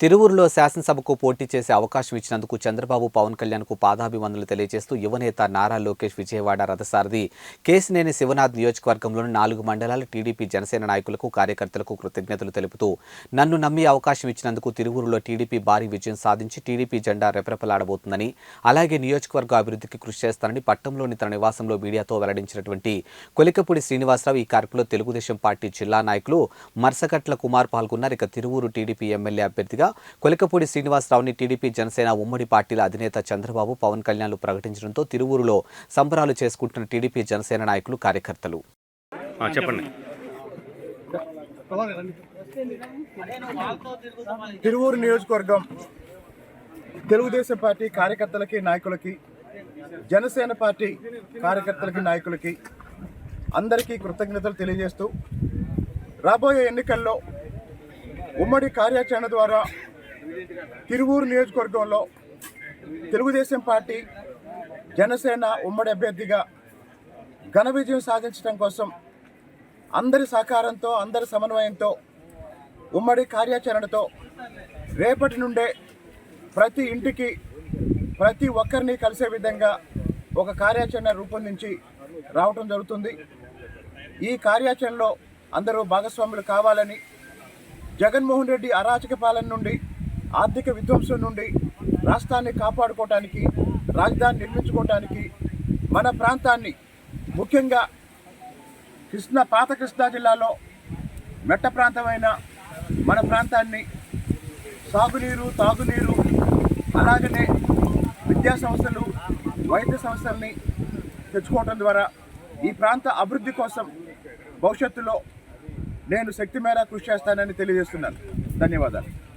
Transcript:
తిరువురులో శాసనసభకు పోటీ చేసే అవకాశం ఇచ్చినందుకు చంద్రబాబు పవన్ కళ్యాణ్కు పాదాభివందనలు తెలియజేస్తూ యువనేత నారా లోకేష్ విజయవాడ రథసారథి కేసినేని శివనాథ్ నియోజకవర్గంలోని నాలుగు మండలాల టీడీపీ జనసేన నాయకులకు కార్యకర్తలకు కృతజ్ఞతలు తెలుపుతూ నన్ను నమ్మి అవకాశం ఇచ్చినందుకు తిరువురులో టీడీపీ భారీ విజయం సాధించి టీడీపీ జెండా రెపరెపలాడబోతుందని అలాగే నియోజకవర్గ అభివృద్ధికి కృషి చేస్తానని పట్టణంలోని తన నివాసంలో మీడియాతో వెల్లడించినటువంటి కొలికపూడి శ్రీనివాసరావు ఈ కార్యక్రమంలో తెలుగుదేశం పార్టీ జిల్లా నాయకులు మర్సకట్ల కుమార్ పాల్గొన్నారు. ఇక తిరువూరు టీడీపీ ఎమ్మెల్యే అభ్యర్థిగా కొలికపూడి శ్రీనివాసరావుని టీడీపీ జనసేన ఉమ్మడి పార్టీల అధినేత చంద్రబాబు పవన్ కళ్యాణ్లు ప్రకటించడంతో తిరువూరులో సంబరాలు చేసుకుంటున్న టీడీపీ జనసేన నాయకులు కార్యకర్తలు. చెప్పండి. తిరువూరు నియోజకవర్గం తెలుగుదేశం పార్టీ కార్యకర్తలకి నాయకులకి జనసేన పార్టీ కార్యకర్తలకి నాయకులకి అందరికీ కృతజ్ఞతలు తెలియజేస్తూ రాబోయే ఎన్నికల్లో ఉమ్మడి కార్యాచరణ ద్వారా తిరువూరు నియోజకవర్గంలో తెలుగుదేశం పార్టీ జనసేన ఉమ్మడి అభ్యర్థిగా ఘన విజయం సాధించడం కోసం అందరి సహకారంతో అందరి సమన్వయంతో ఉమ్మడి కార్యాచరణతో రేపటి నుండే ప్రతి ఇంటికి ప్రతి ఒక్కరిని కలిసే విధంగా ఒక కార్యాచరణ రూపొందించి రావటం జరుగుతుంది. ఈ కార్యాచరణలో అందరూ భాగస్వాములు కావాలని జగన్మోహన్ రెడ్డి అరాచక పాలన నుండి ఆర్థిక విధ్వంసం నుండి రాష్ట్రాన్ని కాపాడుకోవటానికి రాజధాని నిర్మించుకోవటానికి మన ప్రాంతాన్ని ముఖ్యంగా కృష్ణా పాత కృష్ణా జిల్లాలో మెట్ట ప్రాంతమైన మన ప్రాంతాన్ని సాగునీరు తాగునీరు అలాగనే విద్యా సంస్థలు వైద్య సంస్థల్ని తెచ్చుకోవటం ద్వారా ఈ ప్రాంత అభివృద్ధి కోసం భవిష్యత్తులో నేను శక్తి మేర కృషి చేస్తానని తెలియజేస్తున్నాను. ధన్యవాదాలు.